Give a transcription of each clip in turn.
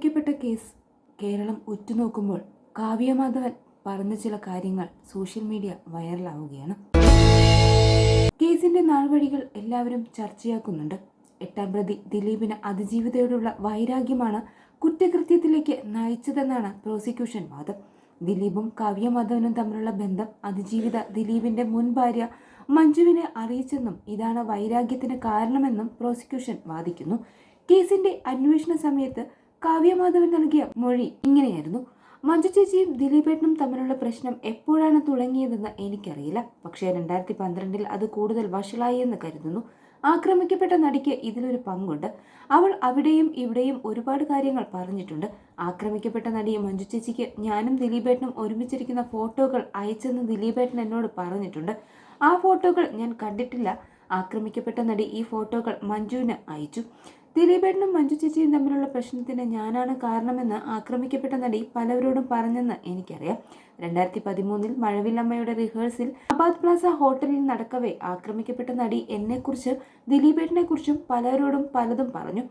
ആക്രമിക്കപ്പെട്ട കേസ് കേരളം ഉറ്റുനോക്കുമ്പോൾ കാവ്യമാധവൻ പറഞ്ഞ ചില കാര്യങ്ങൾ സോഷ്യൽ മീഡിയ വൈറലാവുകയാണ്. കേസിന്റെ നാൾവഴികൾ എല്ലാവരും ചർച്ചയാക്കുന്നുണ്ട്. എട്ടാം പ്രതി ദിലീപിന് അതിജീവിതയോടുള്ള വൈരാഗ്യമാണ് കുറ്റകൃത്യത്തിലേക്ക് നയിച്ചതെന്നാണ് പ്രോസിക്യൂഷൻ വാദം. ദിലീപും കാവ്യമാധവനും തമ്മിലുള്ള ബന്ധം അതിജീവിത ദിലീപിന്റെ മുൻ ഭാര്യ മഞ്ജുവിനെ അറിയിച്ചെന്നും ഇതാണ് വൈരാഗ്യത്തിന് കാരണമെന്നും പ്രോസിക്യൂഷൻ വാദിക്കുന്നു. കേസിന്റെ അന്വേഷണ സമയത്ത് കാവ്യമാധവൻ നൽകിയ മൊഴി ഇങ്ങനെയായിരുന്നു. മഞ്ജു ചേച്ചിയും ദിലീപേട്ടനും തമ്മിലുള്ള പ്രശ്നം എപ്പോഴാണ് തുടങ്ങിയതെന്ന് എനിക്കറിയില്ല. പക്ഷേ രണ്ടായിരത്തി പന്ത്രണ്ടിൽ അത് കൂടുതൽ വഷളായി എന്ന് കരുതുന്നു. ആക്രമിക്കപ്പെട്ട നടിക്ക് ഇതിലൊരു പങ്കുണ്ട്. അവൾ അവിടെയും ഇവിടെയും ഒരുപാട് കാര്യങ്ങൾ പറഞ്ഞിട്ടുണ്ട്. ആക്രമിക്കപ്പെട്ട നടി മഞ്ജു ചേച്ചിക്ക് ഞാനും ദിലീപേട്ടനും ഒരുമിച്ചിരിക്കുന്ന ഫോട്ടോകൾ അയച്ചെന്ന് ദിലീപേട്ടൻ എന്നോട് പറഞ്ഞിട്ടുണ്ട്. ആ ഫോട്ടോകൾ ഞാൻ കണ്ടിട്ടില്ല. ആക്രമിക്കപ്പെട്ട നടി ഈ ഫോട്ടോകൾ മഞ്ജുവിന് അയച്ചു. ദിലീപേട്ടനും മഞ്ജു ചേച്ചിയും തമ്മിലുള്ള പ്രശ്നത്തിന് ഞാനാണ് കാരണമെന്ന് ആക്രമിക്കപ്പെട്ട നടി പലവരോടും പറഞ്ഞെന്ന് എനിക്കറിയാം. രണ്ടായിരത്തി പതിമൂന്നിൽ മഴവില്ലമ്മയുടെ റിഹേഴ്സിൽ അബാദ് പ്ലാസ ഹോട്ടലിൽ നടക്കവേ ആക്രമിക്കപ്പെട്ട നടി എന്നെക്കുറിച്ച് ദിലീപേട്ടനെക്കുറിച്ചും പലരോടും പലതും പറഞ്ഞു.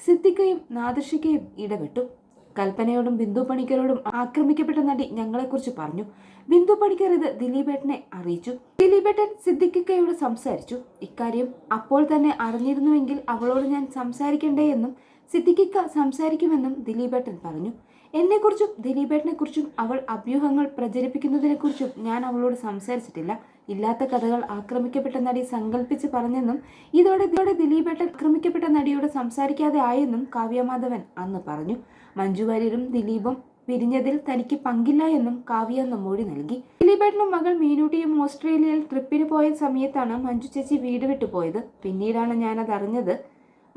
സിദ്ദിഖയും നാദർഷിക്കയും ഇടപെട്ടു. കൽപ്പനയോടും ബിന്ദു പണിക്കരോടും ആക്രമിക്കപ്പെട്ട നടി ഞങ്ങളെക്കുറിച്ച് പറഞ്ഞു. ബിന്ദു പണിക്കർ ഇത് ദിലീപേട്ടനെ അറിയിച്ചു. ദിലീപേട്ടൻ സിദ്ദിഖിക്കയോട് സംസാരിച്ചു. ഇക്കാര്യം അപ്പോൾ തന്നെ അറിഞ്ഞിരുന്നുവെങ്കിൽ അവളോട് ഞാൻ സംസാരിക്കണ്ടേ എന്നും സിദ്ദിഖിക്ക സംസാരിക്കുമെന്നും ദിലീപേട്ടൻ പറഞ്ഞു. എന്നെക്കുറിച്ചും ദിലീപേട്ടനെക്കുറിച്ചും അവൾ അഭ്യൂഹങ്ങൾ പ്രചരിപ്പിക്കുന്നതിനെക്കുറിച്ചും ഞാൻ അവളോട് സംസാരിച്ചിട്ടില്ല. ഇല്ലാത്ത കഥകൾ ആക്രമിക്കപ്പെട്ട നടി സങ്കല്പിച്ച് പറഞ്ഞെന്നും ഇതോടെ ഇതോടെ ദിലീപേട്ടൻ ആക്രമിക്കപ്പെട്ട നടിയോട് സംസാരിക്കാതെ ആയെന്നും കാവ്യമാധവൻ അന്ന് പറഞ്ഞു. മഞ്ജു വാര്യരും ദിലീപും പിരിഞ്ഞതിൽ തനിക്ക് പങ്കില്ല എന്നും കാവ്യ മൊഴി നൽകി. ദിലീപേട്ടനും മകൾ മീനൂട്ടിയും ഓസ്ട്രേലിയയിൽ ട്രിപ്പിന് പോയ സമയത്താണ് മഞ്ജു ചേച്ചി വീട് വിട്ടു പോയത്. പിന്നീടാണ് ഞാനത് അറിഞ്ഞത്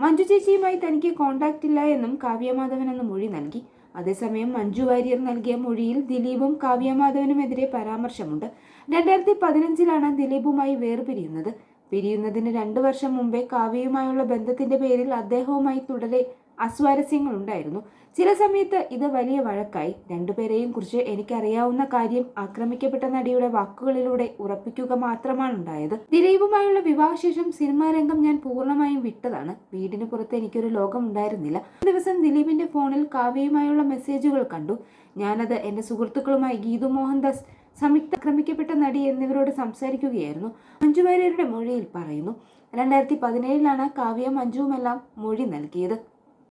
മഞ്ജു ചേച്ചിയുമായി തനിക്ക് കോണ്ടാക്ട് ഇല്ല എന്നും കാവ്യമാധവൻ എന്ന മൊഴി നൽകി. അതേസമയം മഞ്ജു വാര്യർ നൽകിയ മൊഴിയിൽ ദിലീപും കാവ്യമാധവനുമെതിരെ പരാമർശമുണ്ട്. രണ്ടായിരത്തി പതിനഞ്ചിലാണ് ദിലീപുമായി വേർപിരിയുന്നത്. പിരിയുന്നതിന് രണ്ടു വർഷം മുമ്പേ കാവ്യയുമായുള്ള ബന്ധത്തിന്റെ പേരിൽ അദ്ദേഹവുമായി തുടരെ അസ്വാരസ്യങ്ങൾ ഉണ്ടായിരുന്നു ചില സമയത്ത് ഇത് വലിയ വഴക്കായി. രണ്ടുപേരെയും കുറിച്ച് എനിക്കറിയാവുന്ന കാര്യം ആക്രമിക്കപ്പെട്ട നടിയുടെ വാക്കുകളിലൂടെ ഉറപ്പിക്കുക മാത്രമാണ് ഉണ്ടായത് ദിലീപുമായുള്ള വിവാഹശേഷം സിനിമാ രംഗം ഞാൻ പൂർണമായും വിട്ടതാണ്. വീടിന് പുറത്ത് എനിക്കൊരു ലോകം ഉണ്ടായിരുന്നില്ല. ഒരു ദിവസം ദിലീപിന്റെ ഫോണിൽ കാവ്യയുമായുള്ള മെസ്സേജുകൾ കണ്ടു. ഞാനത് എന്റെ സുഹൃത്തുക്കളുമായി ഗീതു മോഹൻദാസ് സംയുക്ത ആക്രമിക്കപ്പെട്ട നടി എന്നിവരോട് സംസാരിക്കുകയായിരുന്നു. മഞ്ജു വാര്യരുടെ മൊഴിയിൽ പറയുന്നു രണ്ടായിരത്തി പതിനേഴിലാണ് കാവ്യ മഞ്ജുവുമെല്ലാം മൊഴി നൽകിയത്.